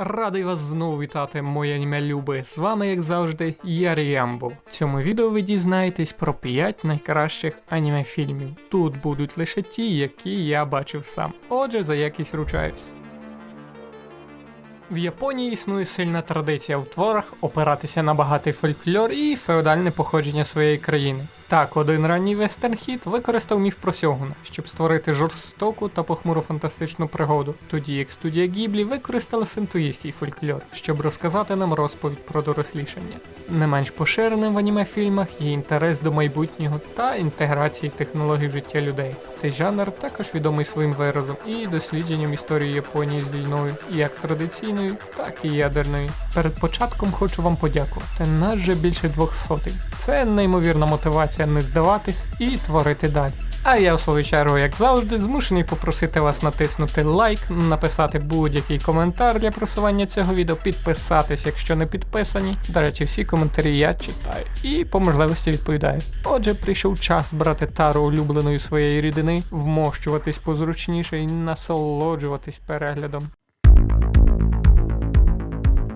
Радий вас знову вітати, моє аніме люби. З вами, як завжди, я Ріямбо. В цьому відео ви дізнаєтесь про 5 найкращих аніме фільмів. Тут будуть лише ті, які я бачив сам. Отже, за якість ручаюсь. В Японії існує сильна традиція в творах опиратися на багатий фольклор і феодальне походження своєї країни. Так, один ранній вестерн-хіт використав міф про Сьогуна, щоб створити жорстоку та похмуру фантастичну пригоду, тоді як студія Гіблі використала синтуїстський фольклор, щоб розказати нам розповідь про дорослішання. Не менш поширеним в аніме-фільмах є інтерес до майбутнього та інтеграції технологій життя людей. Цей жанр також відомий своїм виразом і дослідженням історії Японії з війною, як традиційною, так і ядерною. Перед початком хочу вам подякувати. Нас вже більше двох сотень. Це неймовірна мотивація не здаватись і творити далі. А я в свою чергу, як завжди, змушений попросити вас натиснути лайк, написати будь-який коментар для просування цього відео, підписатись, якщо не підписані. До речі, всі коментарі я читаю і по можливості відповідаю. Отже, прийшов час брати тару улюбленої своєї рідини, вмощуватись позручніше і насолоджуватись переглядом.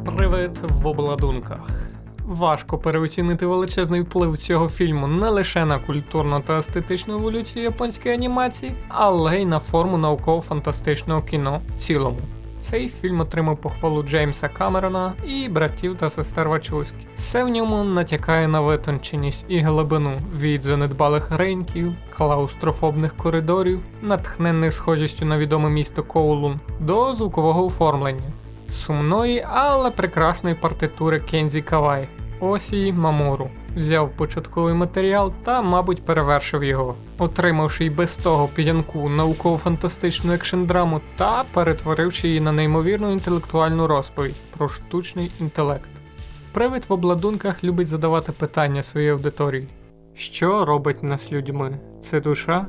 Привид в обладунках. Важко переоцінити величезний вплив цього фільму не лише на культурну та естетичну еволюцію японської анімації, але й на форму науково-фантастичного кіно в цілому. Цей фільм отримав похвалу Джеймса Камерона і братів та сестер Вачовські. Все в ньому натякає на витонченість і глибину від занедбалих ринків, клаустрофобних коридорів, натхнених схожістю на відоме місто Коулун, до звукового оформлення сумної, але прекрасної партитури Кензі Кавай Осії Мамору. Взяв початковий матеріал та, мабуть, перевершив його, отримавши й без того п'янку науково-фантастичну екшн-драму та перетворивши її на неймовірну інтелектуальну розповідь про штучний інтелект. Привид в обладунках любить задавати питання своїй аудиторії: що робить нас людьми? Це душа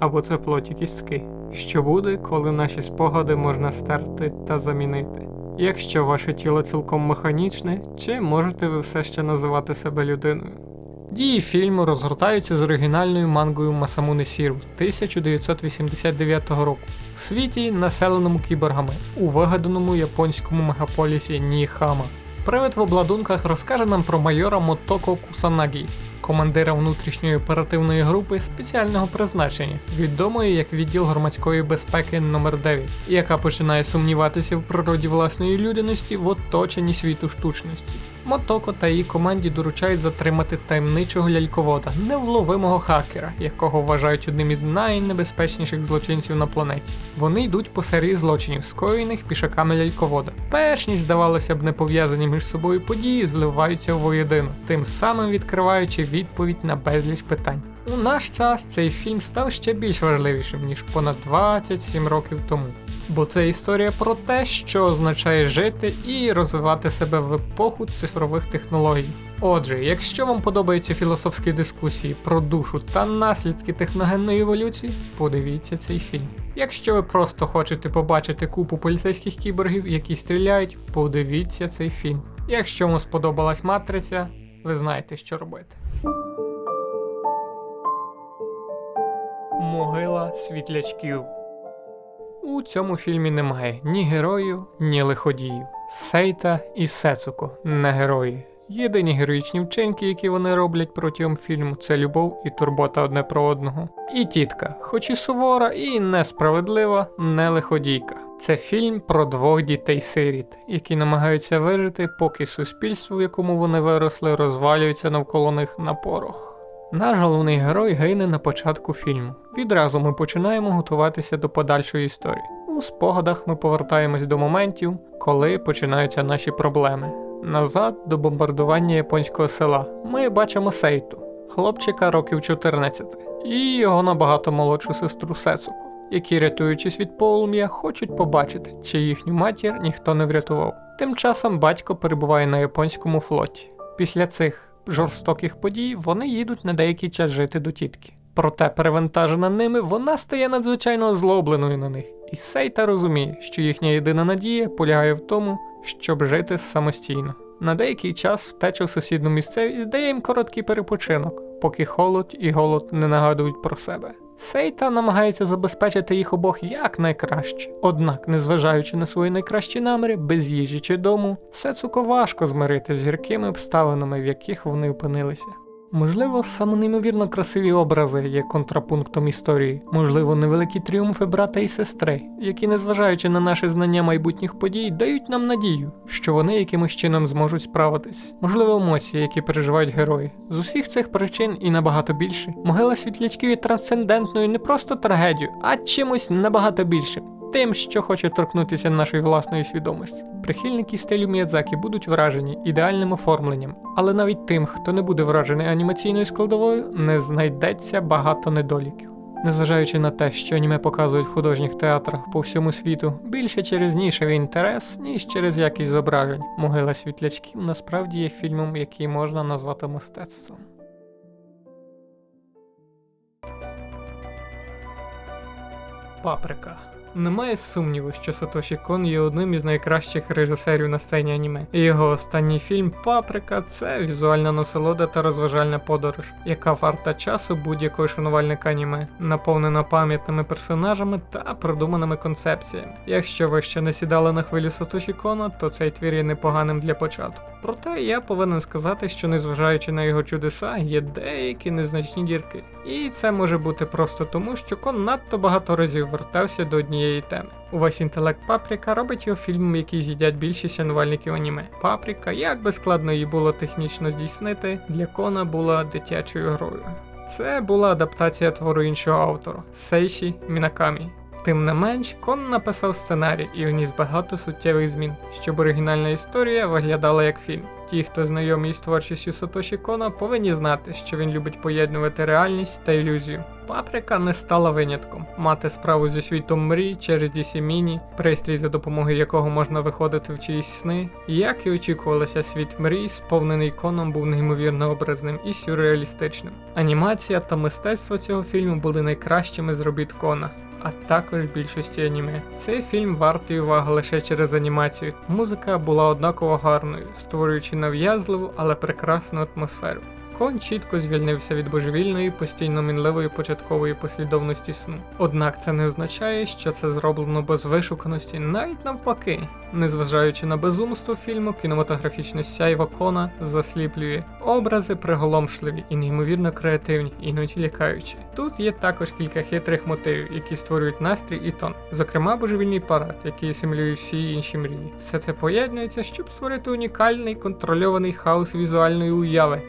або це плоті кістки? Що буде, коли наші спогади можна стерти та замінити? Якщо ваше тіло цілком механічне, чи можете ви все ще називати себе людиною? Дії фільму розгортаються з оригінальною мангою Масамуни Сіру 1989 року в світі, населеному кіборгами, у вигаданому японському мегаполісі Ніхама. Привид в обладунках розкаже нам про майора Мотоко Кусанагі, командира внутрішньої оперативної групи спеціального призначення, відомої як відділ громадської безпеки номер 9 яка починає сумніватися в природі власної людяності в оточенні світу штучності. Мотоко та її команді доручають затримати таємничого ляльковода, невловимого хакера, якого вважають одним із найнебезпечніших злочинців на планеті. Вони йдуть по серії злочинів, скоєних пішаками ляльковода. Перш ніж здавалося б не пов'язані між собою події, зливаються воєдину, тим самим відкриваючи відповідь на безліч питань. У наш час цей фільм став ще більш важливішим ніж понад 27 років тому. Бо це історія про те, що означає жити і розвивати себе в епоху цифрових технологій. Отже, якщо вам подобаються філософські дискусії про душу та наслідки техногенної еволюції, подивіться цей фільм. Якщо ви просто хочете побачити купу поліцейських кіборгів, які стріляють, подивіться цей фільм. Якщо вам сподобалась матриця, ви знаєте, що робити. Могила світлячків. У цьому фільмі немає ні героїв, ні лиходіїв. Сейта і Сецуко не герої. Єдині героїчні вчинки, які вони роблять протягом фільму, це любов і турбота одне про одного. І тітка, хоч і сувора, і несправедлива, не лиходійка. Це фільм про двох дітей-сиріт, які намагаються вижити, поки суспільство, в якому вони виросли, розвалюється навколо них на порох. Наш головний герой гине на початку фільму. Відразу ми починаємо готуватися до подальшої історії. У спогадах ми повертаємось до моментів, коли починаються наші проблеми. Назад до бомбардування японського села ми бачимо Сейту, хлопчика років 14, і його набагато молодшу сестру Сесуку, які, рятуючись від полум'я, хочуть побачити, чи їхню матір ніхто не врятував. Тим часом батько перебуває на японському флоті. Після цих жорстоких подій вони їдуть на деякий час жити до тітки. Проте, перевантажена ними, вона стає надзвичайно озлобленою на них, і Сейта розуміє, що їхня єдина надія полягає в тому, щоб жити самостійно. На деякий час втеча в сусідну місцевість дає їм короткий перепочинок, поки холод і голод не нагадують про себе. Сейта намагається забезпечити їх обох якнайкраще. Однак, незважаючи на свої найкращі наміри, без їжі чи дому, Сецуко важко змирити з гіркими обставинами, в яких вони опинилися. Можливо, саме неймовірно красиві образи є контрапунктом історії, можливо, невеликі тріумфи брата і сестри, які, незважаючи на наше знання майбутніх подій, дають нам надію, що вони якимось чином зможуть справитись. Можливо, емоції, які переживають герої. З усіх цих причин і набагато більше, могила світлячків є трансцендентною не просто трагедією, а чимось набагато більшим. Тим, що хоче торкнутися нашої власної свідомості. Прихильники стилю Міядзакі будуть вражені ідеальним оформленням, але навіть тим, хто не буде вражений анімаційною складовою, не знайдеться багато недоліків. Незважаючи на те, що аніме показують в художніх театрах по всьому світу, більше через нішевий інтерес, ніж через якість зображень. Могила світлячків насправді є фільмом, який можна назвати мистецтвом. Паприка. Немає сумніву, що Сатоші Кон є одним із найкращих режисерів на сцені аніме. Його останній фільм Паприка це візуальна насолода та розважальна подорож, яка варта часу будь-якого шанувальника аніме, наповнена пам'ятними персонажами та продуманими концепціями. Якщо ви ще не сідали на хвилю Сатоші Кона, то цей твір є непоганим для початку. Проте я повинен сказати, що незважаючи на його чудеса, є деякі незначні дірки. І це може бути просто тому, що Кон надто багато разів вертався до однієї теми. Увесь інтелект Паприка робить його фільмом, який з'їдять більшість шанувальників аніме. Паприка, як би складно її було технічно здійснити, для Кона була дитячою грою. Це була адаптація твору іншого автора Сейші Мінакамі. Тим не менш, Кон написав сценарій і вніс багато суттєвих змін, щоб оригінальна історія виглядала як фільм. Ті, хто знайомі з творчістю Сатоші Кона, повинні знати, що він любить поєднувати реальність та ілюзію. Паприка не стала винятком. Мати справу зі світом мрій через DC Mini, пристрій, за допомогою якого можна виходити в чиїсь сни. Як і очікувалося, світ мрій, сповнений коном, був неймовірно образним і сюрреалістичним. Анімація та мистецтво цього фільму були найкращими з робіт Кона а також більшості аніме. Цей фільм вартий уваги лише через анімацію. Музика була однаково гарною, створюючи нав'язливу, але прекрасну атмосферу. Кон чітко звільнився від божевільної, постійно мінливої початкової послідовності сну. Однак це не означає, що це зроблено без вишуканості, навіть навпаки. Незважаючи на безумство фільму, кінематографічне сяйво Кона засліплює. Образи приголомшливі і неймовірно креативні, іноді лякаючі. Тут є також кілька хитрих мотивів, які створюють настрій і тон. Зокрема, божевільний парад, який симулює всі інші мрії. Все це поєднується, щоб створити унікальний контрольований хаос візуальної уяви,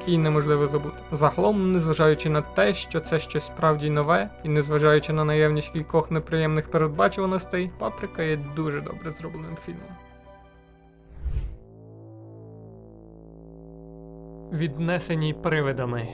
який неможливо забути. Загалом, незважаючи на те, що це щось справді нове, і незважаючи на наявність кількох неприємних передбачуваностей, паприка є дуже добре зробленим фільмом. Віднесені привидами.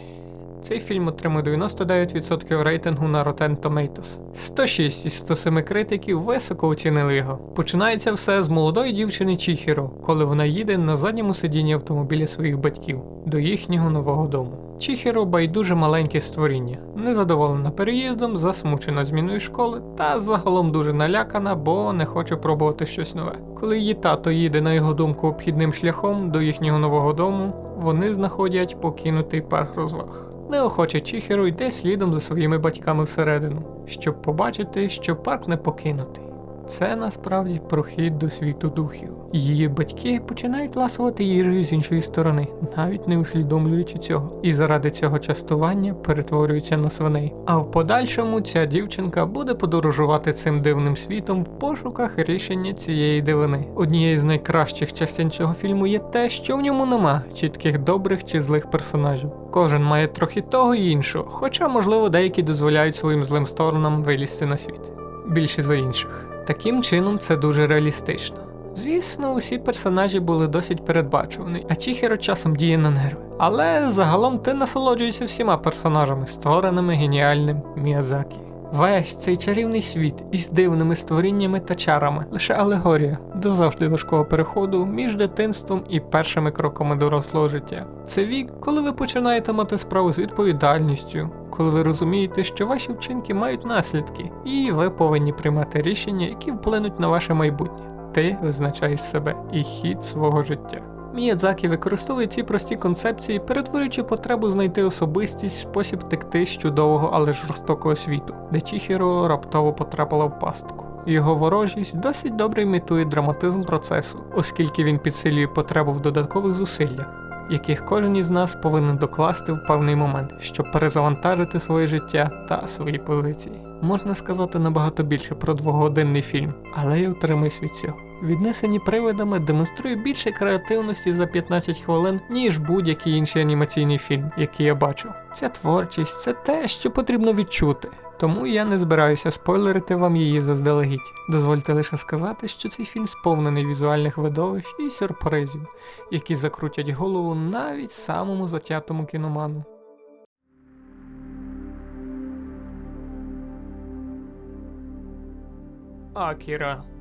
Цей фільм отримав 99% рейтингу на Rotten Tomatoes. 106 із 107 критиків високо оцінили його. Починається все з молодої дівчини Чіхіро, коли вона їде на задньому сидінні автомобіля своїх батьків до їхнього нового дому. Чіхіро байдуже маленьке створіння, незадоволена переїздом, засмучена зміною школи та загалом дуже налякана, бо не хоче пробувати щось нове. Коли її тато їде на його думку обхідним шляхом до їхнього нового дому, вони знаходять покинутий парк розваг. Неохоче Чіхеру йде слідом за своїми батьками всередину, щоб побачити, що парк не покинутий. Це насправді прохід до світу духів. Її батьки починають ласувати їжею з іншої сторони, навіть не усвідомлюючи цього, і заради цього частування перетворюються на свиней. А в подальшому ця дівчинка буде подорожувати цим дивним світом в пошуках рішення цієї дивини. Однією з найкращих частин цього фільму є те, що в ньому нема чітких добрих чи злих персонажів. Кожен має трохи того і іншого, хоча, можливо, деякі дозволяють своїм злим сторонам вилізти на світ більше за інших. Таким чином, це дуже реалістично. Звісно, усі персонажі були досить передбачувані, а Чіхіро часом діє на нерви. Але загалом ти насолоджуєшся всіма персонажами, створеними геніальним Міязакі. Весь цей чарівний світ із дивними створіннями та чарами лише алегорія до завжди важкого переходу між дитинством і першими кроками дорослого життя. Це вік, коли ви починаєте мати справу з відповідальністю, коли ви розумієте, що ваші вчинки мають наслідки, і ви повинні приймати рішення, які вплинуть на ваше майбутнє. Ти визначаєш себе і хід свого життя. Міядзакі використовує ці прості концепції, перетворюючи потребу знайти особистість, спосіб текти з чудового, але жорстокого світу, де Чіхіро раптово потрапила в пастку. Його ворожість досить добре імітує драматизм процесу, оскільки він підсилює потребу в додаткових зусиллях, яких кожен із нас повинен докласти в певний момент, щоб перезавантажити своє життя та свої позиції. Можна сказати набагато більше про двогодинний фільм, але я утримуюсь від цього. Віднесені привидами демонструє більше креативності за 15 хвилин, ніж будь-який інший анімаційний фільм, який я бачив. Ця творчість це те, що потрібно відчути. Тому я не збираюся спойлерити вам її заздалегідь. Дозвольте лише сказати, що цей фільм сповнений візуальних видовищ і сюрпризів, які закрутять голову навіть самому затятому кіноману. Акіра.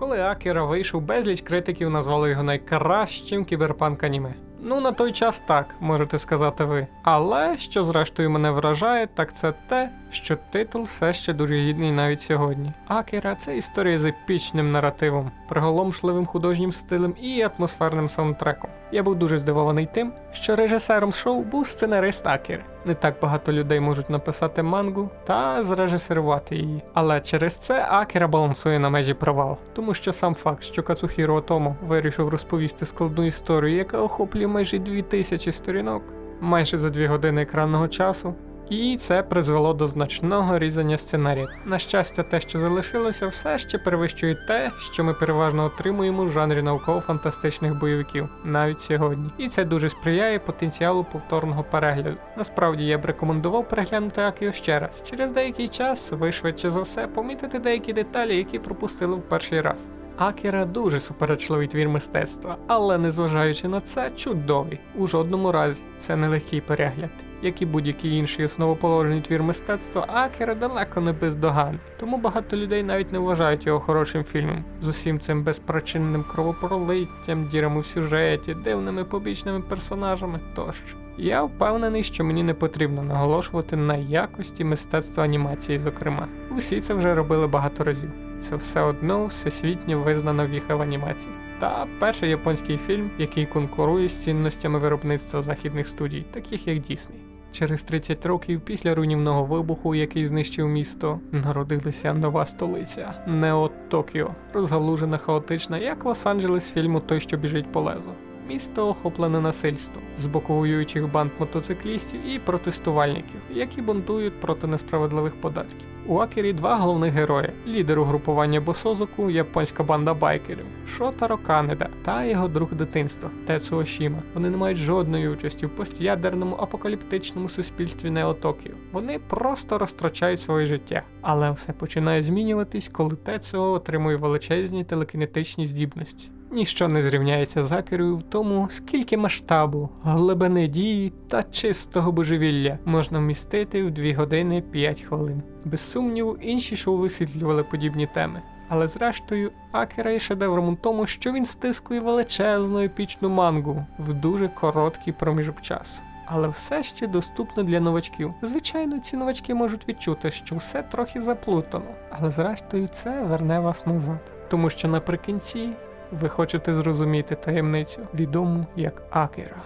Коли Акіра вийшов, безліч критиків назвали його найкращим кіберпанк аніме. Ну, на той час так, можете сказати ви. Але що зрештою мене вражає, так це те, що титул все ще дуже гідний навіть сьогодні. Акіра це історія з епічним наративом, приголомшливим художнім стилем і атмосферним саундтреком. Я був дуже здивований тим, що режисером шоу був сценарист Акер. Не так багато людей можуть написати мангу та зрежисерувати її. Але через це Акера балансує на межі провал, тому що сам факт, що Кацухіро Отомо вирішив розповісти складну історію, яка охоплює майже 2000 сторінок, майже за 2 години екранного часу. І це призвело до значного різання сценаріїв. На щастя, те, що залишилося, все ще перевищує те, що ми переважно отримуємо в жанрі науково-фантастичних бойовиків навіть сьогодні. І це дуже сприяє потенціалу повторного перегляду. Насправді я б рекомендував переглянути Акіо ще раз. Через деякий час ви швидше за все помітите деякі деталі, які пропустили в перший раз. Акіра дуже суперечливий твір мистецтва, але незважаючи на це, чудовий. У жодному разі це не легкий перегляд. Як і будь-який інший основоположний твір мистецтва, Акіра далеко не бездоганний, тому багато людей навіть не вважають його хорошим фільмом з усім цим безпричинним кровопролиттям, дірами в сюжеті, дивними побічними персонажами тощо. Я впевнений, що мені не потрібно наголошувати на якості мистецтва анімації, зокрема. Усі це вже робили багато разів. Це все одно всесвітньо визнана віха в анімації. Та перший японський фільм, який конкурує з цінностями виробництва західних студій, таких як Дісней. Через 30 років після руйнівного вибуху, який знищив місто, народилася нова столиця Нео Токіо, розгалужена хаотична, як Лос-Анджелес фільму Той, що біжить по лезу. Місто охоплене насильством з боку воюючих банд мотоциклістів і протестувальників, які бунтують проти несправедливих податків. У Акері два головних герої: лідер угрупування Босозоку, японська банда байкерів, Шотаро Канеда та його друг дитинства Тецуо Шіма. Вони не мають жодної участі в постядерному апокаліптичному суспільстві Неотокіо. Вони просто розтрачають своє життя. Але все починає змінюватись, коли Тецуо отримує величезні телекінетичні здібності. Ніщо не зрівняється з Акерою в тому, скільки масштабу, глибини дії та чистого божевілля можна вмістити в 2 години 5 хвилин. Без сумніву, інші шоу висвітлювали подібні теми. Але зрештою, Акера є шедевром у тому, що він стискує величезну епічну мангу в дуже короткий проміжок часу. Але все ще доступно для новачків. Звичайно, ці новачки можуть відчути, що все трохи заплутано, але зрештою це верне вас назад. Тому що наприкінці ви хочете зрозуміти таємницю, відому як Акера.